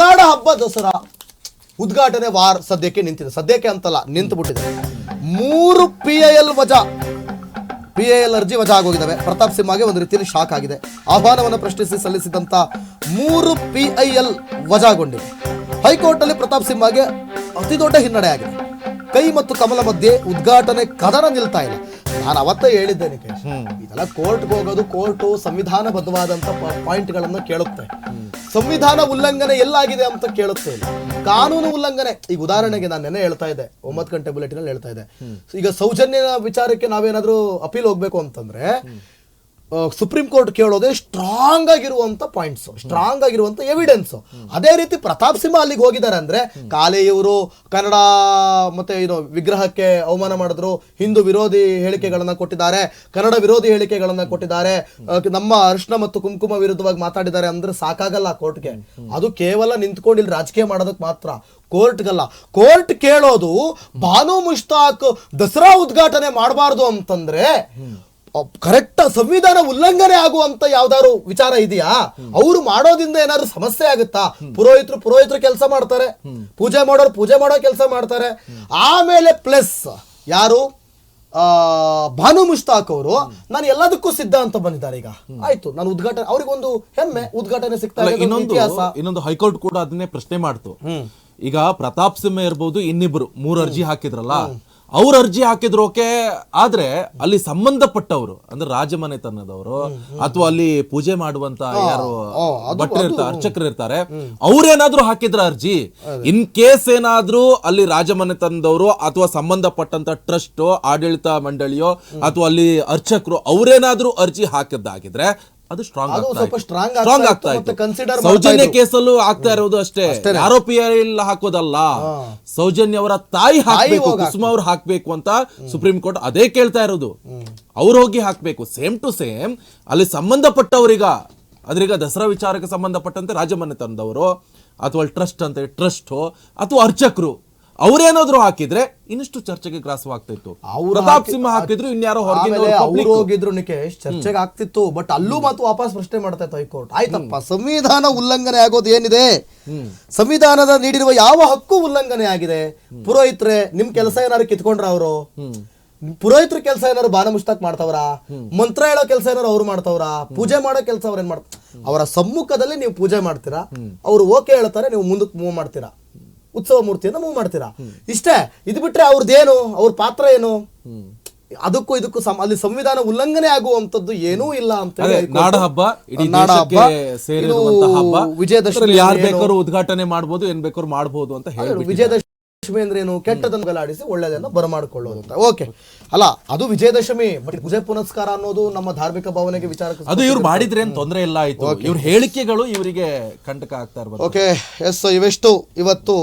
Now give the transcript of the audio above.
ನಾಡ ಹಬ್ಬ ದಸರಾ ಉದ್ಘಾಟನೆ ವಾರ್ ಸದ್ಯಕ್ಕೆ ನಿಂತಿದೆ. ಸದ್ಯಕ್ಕೆ ಅಂತಲ್ಲ ನಿಂತು ಬಿಟ್ಟಿದೆ. ಮೂರು ಪಿ ಐ ಎಲ್ ವಜಾ ಪಿ ಐ ಎಲ್ ಅರ್ಜಿ ವಜಾ ಆಗೋಗಿದ್ದಾವೆ. ಪ್ರತಾಪ್ ಸಿಂಹಗೆ ಒಂದು ರೀತಿಯಲ್ಲಿ ಶಾಕ್ ಆಗಿದೆ. ಆಹ್ವಾನವನ್ನು ಪ್ರಶ್ನಿಸಿ ಸಲ್ಲಿಸಿದಂತ ಮೂರು ಪಿ ಐ ಎಲ್ ವಜಾಗೊಂಡಿವೆ. ಹೈಕೋರ್ಟ್ನಲ್ಲಿ ಪ್ರತಾಪ್ ಸಿಂಹಗೆ ಅತಿ ದೊಡ್ಡ ಹಿನ್ನಡೆ ಆಗಿದೆ. ಕೈ ಮತ್ತು ಕಮಲ ಮಧ್ಯೆ ಉದ್ಘಾಟನೆ ಕದನ ನಿಲ್ತಾ ಇಲ್ಲ. ನಾನು ಅವತ್ತೇ ಹೇಳಿದ್ದೇನೆ ಇದೆಲ್ಲ ಕೋರ್ಟ್ಗೆ ಹೋಗೋದು ಕೋರ್ಟು ಸಂವಿಧಾನಬದ್ಧವಾದಂಥ ಪಾಯಿಂಟ್ಗಳನ್ನು ಕೇಳುತ್ತೆ. ಸಂವಿಧಾನ ಉಲ್ಲಂಘನೆ ಎಲ್ಲಾಗಿದೆ ಅಂತ ಕೇಳುತ್ತೇನೆ. ಕಾನೂನು ಉಲ್ಲಂಘನೆ ಈಗ ಉದಾಹರಣೆಗೆ ನಾನು ನೆನೆ ಹೇಳ್ತಾ ಇದ್ದೆ ಒಂಬತ್ತು ಗಂಟೆ ಬುಲೆಟಿನಲ್ಲಿ ಹೇಳ್ತಾ ಇದ್ದೆ. ಈಗ ಸೌಜನ್ಯ ವಿಚಾರಕ್ಕೆ ನಾವೇನಾದ್ರೂ ಅಪೀಲ್ ಹೋಗ್ಬೇಕು ಅಂತಂದ್ರೆ ಸುಪ್ರೀಂ ಕೋರ್ಟ್ ಕೇಳೋದೇ ಸ್ಟ್ರಾಂಗ್ ಆಗಿರುವಂತ ಪಾಯಿಂಟ್ಸ್ ಸ್ಟ್ರಾಂಗ್ ಆಗಿರುವಂತ ಎವಿಡೆನ್ಸ್ ಅದೇ ರೀತಿ ಪ್ರತಾಪ್ ಸಿಂಹ ಅಲ್ಲಿಗೆ ಹೋಗಿದ್ದಾರೆ ಅಂದ್ರೆ ಕಾಲೇ ಇವರು ಕನ್ನಡ, ಮತ್ತೆ ಇದು ವಿಗ್ರಹಕ್ಕೆ ಅವಮಾನ ಮಾಡಿದ್ರು, ಹಿಂದೂ ವಿರೋಧಿ ಹೇಳಿಕೆಗಳನ್ನ ಕೊಟ್ಟಿದ್ದಾರೆ, ಕನ್ನಡ ವಿರೋಧಿ ಹೇಳಿಕೆಗಳನ್ನ ಕೊಟ್ಟಿದ್ದಾರೆ ನಮ್ಮ ಅರಿಶಿನ ಮತ್ತು ಕುಂಕುಮ ವಿರುದ್ಧವಾಗಿ ಮಾತಾಡಿದ್ದಾರೆ ಅಂದ್ರೆ ಸಾಕಾಗಲ್ಲ ಕೋರ್ಟ್ಗೆ ಅದು ಕೇವಲ ನಿಂತ್ಕೊಂಡಿಲ್ಲ, ರಾಜಕೀಯ ಮಾಡೋದಕ್ಕೆ ಮಾತ್ರ. ಕೋರ್ಟ್ಗಲ್ಲ ಕೋರ್ಟ್ ಕೇಳೋದು ಬಾನು ಮುಷ್ತಾಕ್ ದಸರಾ ಉದ್ಘಾಟನೆ ಮಾಡಬಾರ್ದು ಅಂತಂದ್ರೆ ಕರೆಕ್ಟ್ ಸಂವಿಧಾನ ಉಲ್ಲಂಘನೆ ಆಗುವಂತ ಯಾವ್ದಾದ್ರು ವಿಚಾರ ಇದೆಯಾ? ಅವ್ರು ಮಾಡೋದಿಂದ ಏನಾದ್ರು ಸಮಸ್ಯೆ ಆಗುತ್ತಾ? ಪುರೋಹಿತರು ಪುರೋಹಿತರು ಕೆಲಸ ಮಾಡ್ತಾರೆ. ಪೂಜೆ ಮಾಡೋರು ಪೂಜೆ ಮಾಡೋ ಕೆಲಸ ಮಾಡ್ತಾರೆ. ಆಮೇಲೆ ಪ್ಲಸ್ ಯಾರು? ಆ ಭಾನು ಮುಷ್ತಾಕ್ ಅವರು. ನಾನು ಎಲ್ಲದಕ್ಕೂ ಸಿದ್ಧ ಅಂತ ಬಂದಿದ್ದಾರೆ ಈಗ. ಆಯ್ತು ನಾನು ಉದ್ಘಾಟನೆ ಅವ್ರಿಗೊಂದು ಹೆಮ್ಮೆ ಉದ್ಘಾಟನೆ ಸಿಗ್ತಾ ಇನ್ನೊಂದು ಇನ್ನೊಂದು ಹೈಕೋರ್ಟ್ ಕೂಡ ಅದನ್ನೇ ಪ್ರಶ್ನೆ ಮಾಡ್ತು. ಈಗ ಪ್ರತಾಪ್ ಸಿಂಹ ಇರ್ಬೋದು ಇನ್ನಿಬ್ರು ಮೂರು ಅರ್ಜಿ ಹಾಕಿದ್ರಲ್ಲ. ಅವ್ರ ಅರ್ಜಿ ಹಾಕಿದ್ರು ಓಕೆ ಆದ್ರೆ ಅಲ್ಲಿ ಸಂಬಂಧಪಟ್ಟವರು ಅಂದ್ರೆ ರಾಜಮನೆತನದವರು ಅಥವಾ ಅಲ್ಲಿ ಪೂಜೆ ಮಾಡುವಂತ ಯಾರು ಭಟ್ರು ಇರ್ತಾರೆ ಅರ್ಚಕರು ಇರ್ತಾರೆ ಅವ್ರೇನಾದ್ರೂ ಹಾಕಿದ್ರ ಅರ್ಜಿ ಇನ್ ಕೇಸ್ ಏನಾದ್ರೂ ಅಲ್ಲಿ ರಾಜಮನೆತನದವರು ಅಥವಾ ಸಂಬಂಧಪಟ್ಟಂತ ಟ್ರಸ್ಟ್ ಆಡಳಿತ ಮಂಡಳಿಯೋ ಅಥವಾ ಅಲ್ಲಿ ಅರ್ಚಕರು ಅವ್ರೇನಾದ್ರೂ ಅರ್ಜಿ ಹಾಕಿದ್ದಾಗಿದ್ರೆ ಅದು ಸ್ಟ್ರಾಂಗ್ ಅದು ಸ್ವಲ್ಪ Strong ಆಗ್ತಾ ಇತ್ತು, ಮಾಡ್ತಾ ಸೌಜನ್ಯ ಕೇಸಲ್ಲೂ ಆಗ್ತಾ ಇರೋದು ಅಷ್ಟೇ. ಆರೋಪಿ ಇಲ್ಲ ಹಾಕೋದಲ್ಲ. ಸೌಜನ್ಯ ಅವರ ತಾಯಿ ಹಾಕಬೇಕು ಕುಸುಮ ಅವ್ರು ಹಾಕ್ಬೇಕು ಅಂತ ಸುಪ್ರೀಂ ಕೋರ್ಟ್ ಅದೇ ಕೇಳ್ತಾ ಇರೋದು. ಅವ್ರು ಹೋಗಿ ಹಾಕ್ಬೇಕು. ಸೇಮ್ ಟು ಸೇಮ್ ಅಲ್ಲಿ ಸಂಬಂಧಪಟ್ಟವರೀಗ ಅದ್ರೀಗ ದಸರಾ ವಿಚಾರಕ್ಕೆ ಸಂಬಂಧಪಟ್ಟಂತೆ ರಾಜಮನೆತನದವರು ಅಥವಾ ಟ್ರಸ್ಟ್ ಅಂತ ಟ್ರಸ್ಟ್ ಅಥವಾ ಅರ್ಚಕರು ಅವ್ರೇನಾದ್ರು ಹಾಕಿದ್ರೆ ಇನ್ನಷ್ಟು ಚರ್ಚೆಗೆ ಗ್ರಾಸವಾಗ್ತಾ ಇತ್ತು ಅವ್ರು ಪ್ರತಾಪ್ ಸಿಂಹ ಹಾಕಿದ್ರು ಇನ್ಯಾರೋ ಅವ್ರು ಹೋಗಿದ್ರು ನಿಕೇಶ್ ಚರ್ಚೆಗೆ ಆಗ್ತಿತ್ತು ಬಟ್ ಅಲ್ಲೂ ಮತ್ತು ವಾಪಸ್ ಪ್ರಶ್ನೆ ಮಾಡ್ತಾ ಇತ್ತು ಹೈಕೋರ್ಟ್. ಆಯ್ತಪ್ಪ ಸಂವಿಧಾನ ಉಲ್ಲಂಘನೆ ಆಗೋದು ಏನಿದೆ? ಸಂವಿಧಾನದ ನೀಡಿರುವ ಯಾವ ಹಕ್ಕು ಉಲ್ಲಂಘನೆ ಆಗಿದೆ? ಪುರೋಹಿತ್ರೆ ನಿಮ್ ಕೆಲಸ ಏನಾದ್ರು ಕಿತ್ಕೊಂಡ್ರ ಅವರು? ಪುರೋಹಿತ್ರ ಕೆಲಸ ಏನಾದ್ರು ಬಾನ ಮುಷ್ತಾಕ್ ಮಾಡ್ತಾವ್ರ? ಮಂತ್ರ ಹೇಳೋ ಕೆಲಸ ಏನಾದ್ರು ಅವ್ರು ಮಾಡ್ತಾವ್ರ? ಪೂಜೆ ಮಾಡೋ ಕೆಲಸ ಅವ್ರೇನ್ ಮಾಡ್ತಾರೆ ಅವರ ಸಮ್ಮುಖದಲ್ಲಿ ನೀವು ಪೂಜೆ ಮಾಡ್ತೀರಾ? ಅವ್ರು ಓಕೆ ಹೇಳ್ತಾರೆ ನೀವು ಮುಂದಕ್ಕೆ ಮೂವ್ ಮಾಡ್ತೀರಾ? ಉತ್ಸವ ಮೂರ್ತಿಯನ್ನು ಮೂವ್ ಮಾಡ್ತೀರಾ? ಇಷ್ಟೇ ಇದು ಬಿಟ್ರೆ ಅವ್ರದ್ದೇನು? ಅವ್ರ ಪಾತ್ರ ಏನು? ಅದಕ್ಕೂ ಇದಕ್ಕೂ ಅಲ್ಲಿ ಸಂವಿಧಾನ ಉಲ್ಲಂಘನೆ ಆಗುವಂತದ್ದು ಏನೂ ಇಲ್ಲ ಅಂತ ನಾಡ ಹಬ್ಬ ಇಡೀ ನಾಡ ಹಬ್ಬ, ಸೇರಿ ಇದು ಹಬ್ಬ. ವಿಜಯದಶಮಿ ಯಾರು? ಬೇಕಾದ್ರೂ ಉದ್ಘಾಟನೆ ಮಾಡ್ಬೋದು ಏನ್ ಬೇಕಾದ್ರೂ ಮಾಡಬಹುದು ಅಂತ ಹೇಳಿ ವಿಜಯದಶಮಿ ಏನು? ಕೆಟ್ಟದನ್ನು ಗಲಾಡಿಸಿ ಒಳ್ಳೆಯದನ್ನು ಬರಮಾಡಿಕೊಳ್ಳೋದು ಅಂತ. ಓಕೆ ಅಲ್ಲ ಅದು ವಿಜಯದಶಮಿ ಬಟ್ ಪೂಜೆ ಪುನಸ್ಕಾರ ಅನ್ನೋದು ನಮ್ಮ ಧಾರ್ಮಿಕ ಭಾವನೆಗೆ ವಿಚಾರ ಅದು ಇವ್ರು ಮಾಡಿದ್ರೆ ಏನ್ ತೊಂದರೆ ಇಲ್ಲ ಆಯ್ತು. ಇವ್ರ ಹೇಳಿಕೆಗಳು ಇವರಿಗೆ ಕಂಟಕ ಆಗ್ತಾ ಇರ್ಬೋದು. ಓಕೆ ಎಸ್ ಇವೆಷ್ಟು. ಇವತ್ತು